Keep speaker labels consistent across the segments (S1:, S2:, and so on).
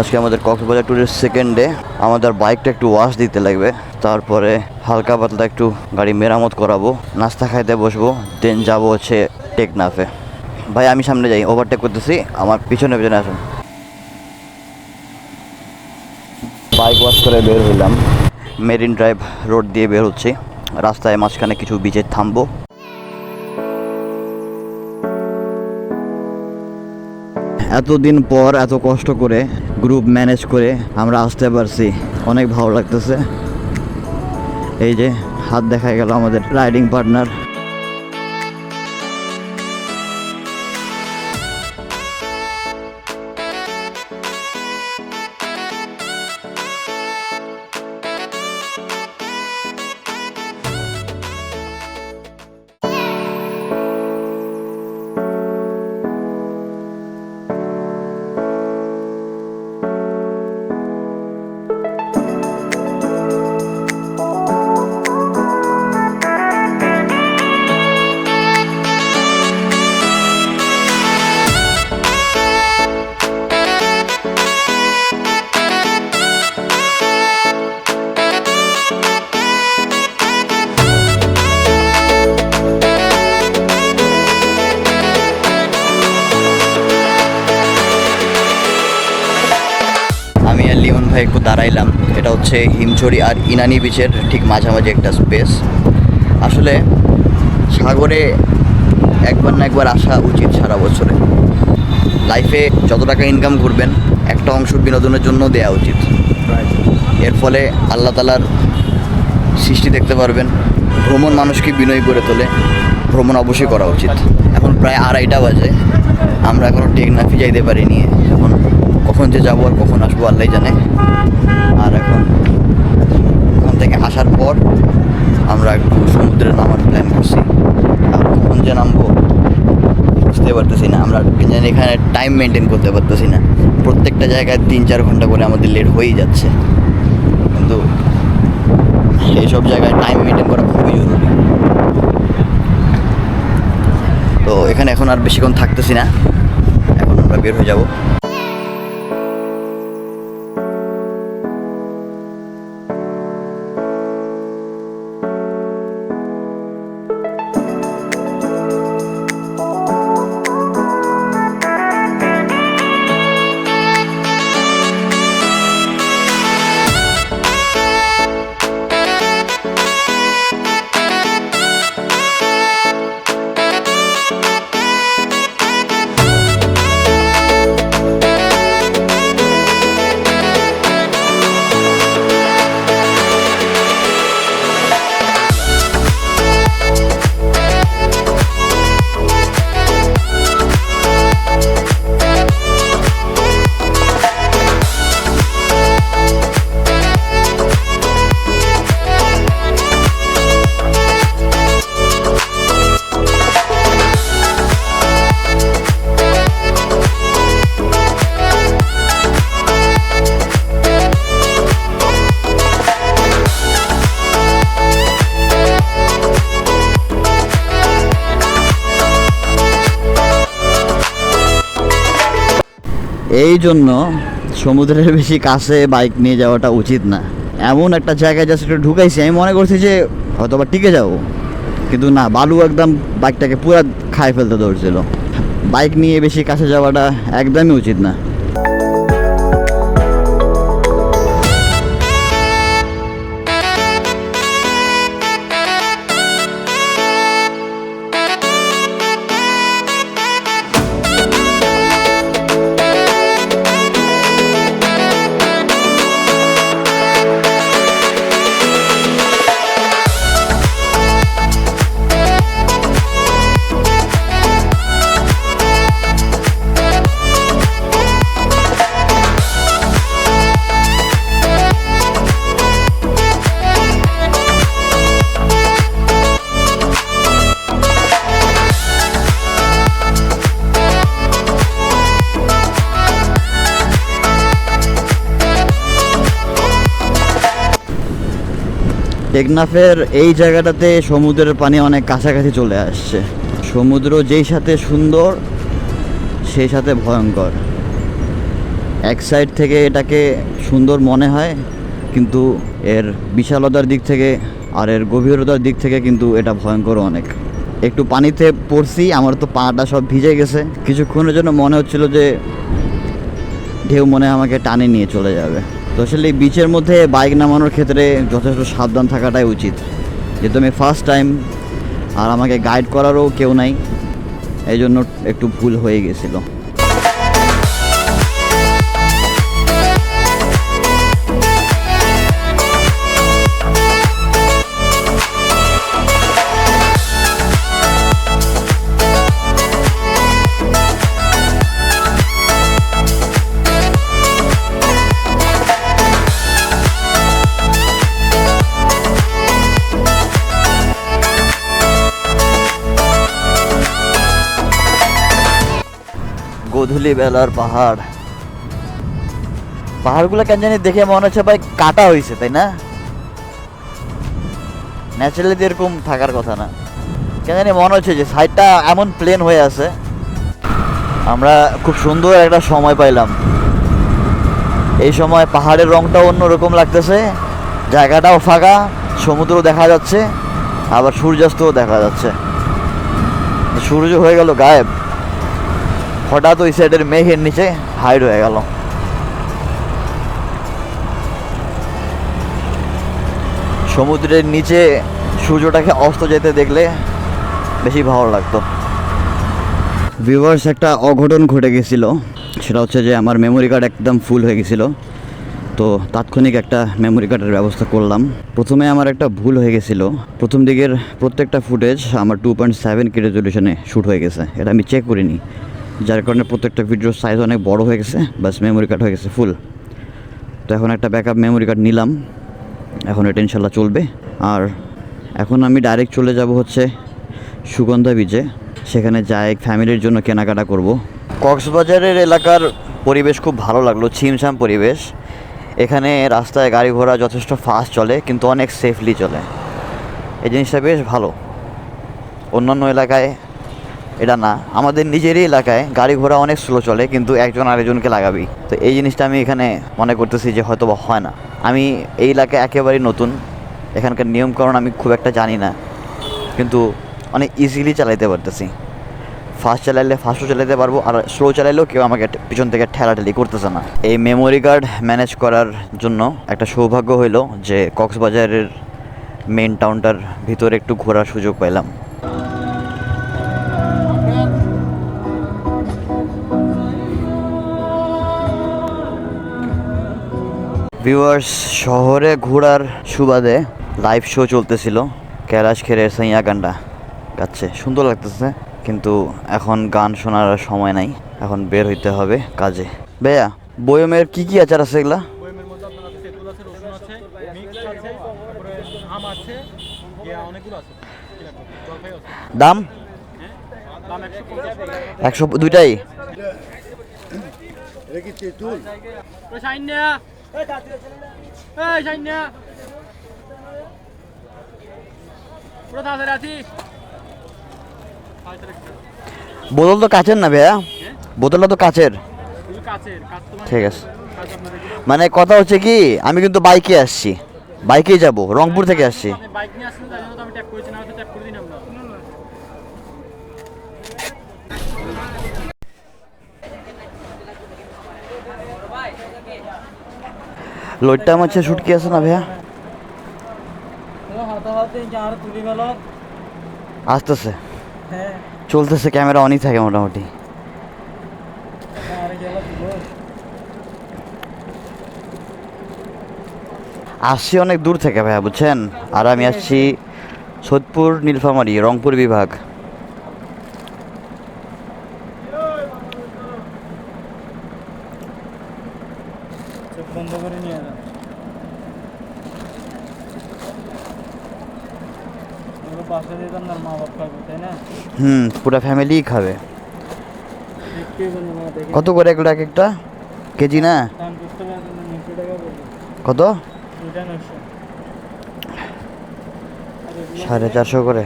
S1: আজকে আমাদের কক্সবাজার ট্যুরের সেকেন্ড ডে আমাদের বাইকটা একটু ওয়াশ দিতে লাগবে। তারপরে হালকা পাতলা একটু গাড়ি মেরামত করাবো। নাস্তা খাইতে বসবো। দেন যাব হচ্ছে টেকনাফে। ভাই, আমি সামনে যাই। ওভারটেক করতেছি। আমার পিছনে পিছনে আসুন। বাইক ওয়াশ করে বের হইলাম। মেরিন ড্রাইভ রোড দিয়ে বের হচ্ছি। রাস্তায় মাঝখানে কিছু বিচে থামবো। এতদিন পর এত কষ্ট করে গ্রুপ ম্যানেজ করে আমরা আসতে পারছি, অনেক ভালো লাগতেছে। এই যে হাত দেখা গেল আমাদের রাইডিং পার্টনার ভাই একটু দাঁড়াইলাম। এটা হচ্ছে হিমছড়ি আর ইনানি বিচের ঠিক মাঝামাঝি একটা স্পেস আসলে সাগরে একবার না একবার আসা উচিত সারা বছরে। লাইফে যত টাকা ইনকাম করবেন, একটা অংশ বিনোদনের জন্য দেওয়া উচিত। এর ফলে আল্লাহ তালার সৃষ্টি দেখতে পারবেন। ভ্রমণ মানুষকে বিনয়ী করে তোলে। ভ্রমণ অবশ্যই করা উচিত। এখন প্রায় আড়াইটা বাজে। আমরা এখনও টেকনাফি যাইতে পারিনি। এখন কখন যে যাব আর কখন আসব আল্লাহ জানে। আর এখন ওখান থেকে আসার পর আমরা একটু সমুদ্রে নামার প্ল্যান করছি। আর কখন যে নামবো বুঝতে পারতেছি না। আমরা জানি এখানে টাইম মেনটেন করতে পারতেছি না। প্রত্যেকটা জায়গায় তিন চার ঘণ্টা করে আমাদের লেট হয়েই যাচ্ছে। কিন্তু এইসব জায়গায় টাইম মেনটেন করা খুবই জরুরি। তো এখানে এখন আর বেশিক্ষণ থাকতেছি না। এখন আমরা বের হয়ে যাব। এই জন্য সমুদ্রের বেশি কাছে বাইক নিয়ে যাওয়াটা উচিত না। এমন একটা জায়গায় জাস্ট একটু ঢুকাইছি, আমি মনে করছি যে হয়তো বা টিকে যাব। কিন্তু না, বালু একদম বাইকটাকে পুরা খায় ফেলতে ধরছিল। বাইক নিয়ে বেশি কাছে যাওয়াটা একদমই উচিত না। টেকনাফের এই জায়গাটাতে সমুদ্রের পানি অনেক কাছাকাছি চলে আসছে। সমুদ্র যেই সাথে সুন্দর, সেই সাথে ভয়ঙ্কর। এক সাইড থেকে এটাকে সুন্দর মনে হয়, কিন্তু এর বিশালতার দিক থেকে আর এর গভীরতার দিক থেকে কিন্তু এটা ভয়ঙ্কর অনেক। একটু পানিতে পড়ছি, আমার তো পাটা সব ভিজে গেছে। কিছুক্ষণের জন্য মনে হচ্ছিল যে ঢেউ মনে আমাকে টানে নিয়ে চলে যাবে। তো আসলে বিচের মধ্যে বাইক নামানোর ক্ষেত্রে যথেষ্ট সাবধান থাকাটাই উচিত। যেহেতু আমি ফার্স্ট টাইম আর আমাকে গাইড করারও কেউ নাই এই জন্য একটু ভুল হয়ে গেছিল। গোধূলি বেলার পাহাড়। পাহাড়গুলো কেন জানি দেখে মনে হচ্ছে ভাই কাটা হয়েছে তাই না? ন্যাচারালি এরকম থাকার কথা না। কেন জানি মনে হচ্ছে যে সাইডটা এমন প্লেন হয়ে আছে। আমরা খুব সুন্দর একটা সময় পাইলাম। এই সময় পাহাড়ের রংটা অন্যরকম লাগতেছে। জায়গাটাও ফাঁকা, সমুদ্র দেখা যাচ্ছে, আবার সূর্যাস্তও দেখা যাচ্ছে। সূর্য হয়ে গেল গায়েব। হঠাৎ ওই সাইডের মেঘের নিচে হাইড হয়ে গেল। সমুদ্রের নিচে সূর্যটাকে অস্ত যেতে দেখলে বেশি ভালো লাগতো। ভিউয়ার্স একটা অঘটন ঘটে গেছিল। সেটা হচ্ছে যে আমার মেমোরি কার্ড একদম ফুল হয়ে গেছিল। তো তাৎক্ষণিক একটা মেমোরি কার্ডের ব্যবস্থা করলাম। প্রথমে আমার একটা ভুল হয়ে গেছিল। প্রথম দিকের প্রত্যেকটা ফুটেজ আমার টু পয়েন্ট সেভেন কে রেজলিউশনে শ্যুট হয়ে গেছে। এটা আমি চেক করিনি। যার কারণে প্রত্যেকটা ভিডিওর সাইজ অনেক বড় হয়ে গেছে, বাস মেমোরি কার্ড হয়ে গেছে ফুল তো এখন একটা ব্যাকআপ মেমোরি কার্ড নিলাম, এখন এটা ইনশাল্লাহ চলবে। আর এখন আমি ডাইরেক্ট চলে যাব হচ্ছে সুগন্ধা বিচে সেখানে যাই ফ্যামিলির জন্য কেনাকাটা করব। কক্সবাজারের এলাকার পরিবেশ খুব ভালো লাগল, ছিমছাম পরিবেশ। এখানে রাস্তায় গাড়ি ঘোড়া যথেষ্ট ফাস্ট চলে, কিন্তু অনেক সেফলি চলে। এই জিনিসটা বেশ ভালো। অন্যান্য এলাকায় এটা না। আমাদের নিজেরই এলাকায় গাড়ি ঘোড়া অনেক স্লো চলে, কিন্তু একজন আরেকজনকে লাগাবি। তো এই জিনিসটা আমি এখানে মনে করতেছি যে হয়তো বা হয় না। আমি এই এলাকায় একেবারেই নতুন। এখানকার নিয়মকানুন আমি খুব একটা জানি না। কিন্তু অনেক ইজিলি চালাইতে পারতেছি। ফাস্ট চালাইলে ফাস্টও চালাতে পারব, আর স্লো চালাইলেও কেউ আমাকে পিছন থেকে ঠেলাঠেলি করতেছে না। এই মেমোরি কার্ড ম্যানেজ করার জন্য একটা সৌভাগ্য হইল যে কক্সবাজারের মেন টাউনটার ভিতরে একটু ঘোরার সুযোগ পাইলাম। ভিউয়ার্স শহরে ঘোরার সুবাদে লাইভ শো চলতেছিল। ক্যারাস খেরের সাইয়া গানটা গাচ্ছে সুন্দর লাগতেছে কিন্তু এখন গান শোনার আর সময় নাই। এখন বের হইতে হবে কাজে। বেয়া বয়মের কি কি আচার আছে এগুলা?
S2: বয়মের মধ্যে আপনার আছে তেঁতুল রসুন আছে মিক্স আছে তারপরে আম আছে অনেকগুলো আছে। কি লাগবে? জলপাই আছে।
S1: দাম?
S2: একশো
S1: দুইটাই?
S2: এই সাইন্যা। পুরো তাড়াতাড়ি আছি
S1: বোতল তো কাচের না ভাইয়া? বোতলটা তো কাচের
S2: কাছের
S1: ঠিক আছে। মানে কথা হচ্ছে কি আমি কিন্তু বাইকে আসছি। বাইকেই যাব রংপুর থেকে আসছি।
S2: বাইক নিয়ে আসছেন তাই জন্য তো আমি ট্যাপ করেছি না হয়তো করে দিন আমরা।
S1: লোডটা হচ্ছে শুটকি আছে না ভাইয়া? আসতেছে। চলতেছে, ক্যামেরা অনই থাকে মোটামুটি। আসছি অনেক দূর থেকে ভাইয়া, বুঝছেন? আর আমি আসছি সোদপুর, নীলফামারী, রংপুর বিভাগ
S2: চোখ বন্ধ করে নিয়ে যান ওগুলো পাশে দিতাম না মা বাপ খাবে তাই না?
S1: হুম পুরো ফ্যামিলিই খাবে। কত করে এক একটা? কেজি না? কত? সাড়ে চারশো করে।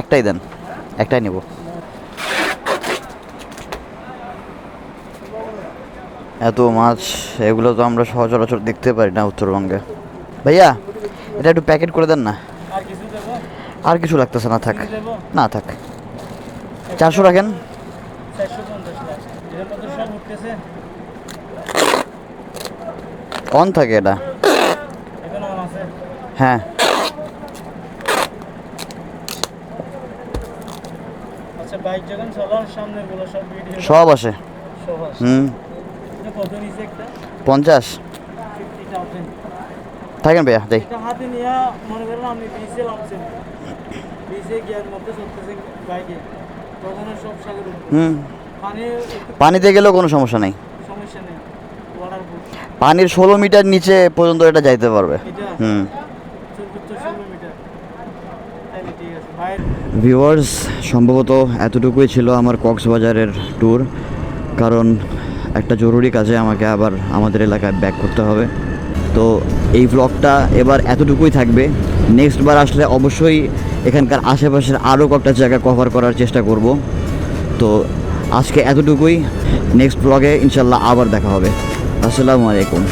S1: একটাই দেন একটাই নেব। এত মাছ এগুলো তো আমরা সচরাচর দেখতে পারি না উত্তরবঙ্গে। ভাইয়া এটা একটু প্যাকেট করে দেন না।
S2: আর কিছু
S1: লাগতেছে না থাক। না থাক। চারশো রাখেন। অন থাকে এটা। হ্যাঁ।
S2: আচ্ছা সব
S1: আসে। হুম
S2: এটা কত নিচে একটা
S1: পঞ্চাশ। থাকেন ভাইয়া যাই
S2: হাতে নিয়ে মনে করেন আপনি বিচে নামছেন বিচে গিয়ার মধ্যে চলতেছেন বাইকে। তখন সব সাগর
S1: হুম।
S2: পানি
S1: পানিতে গেলেও কোনো সমস্যা নেই।
S2: সমস্যা নেই।
S1: পানির ষোলো মিটার নিচে পর্যন্ত এটা যাইতে পারবে। হুম। ভিউয়ার্স সম্ভবত এতটুকুই ছিল আমার কক্সবাজারের ট্যুর কারণ একটা জরুরি কাজে আমাকে আবার আমাদের এলাকায় ব্যাক করতে হবে। তো এই ব্লগটা এবার এতটুকুই থাকবে। নেক্সট বার আসলে অবশ্যই এখানকার আশেপাশের আরও কয়েকটা জায়গা কভার করার চেষ্টা করব। তো আজকে এতটুকুই। নেক্সট ব্লগে ইনশাল্লাহ আবার দেখা হবে। আসসালামু আলাইকুম।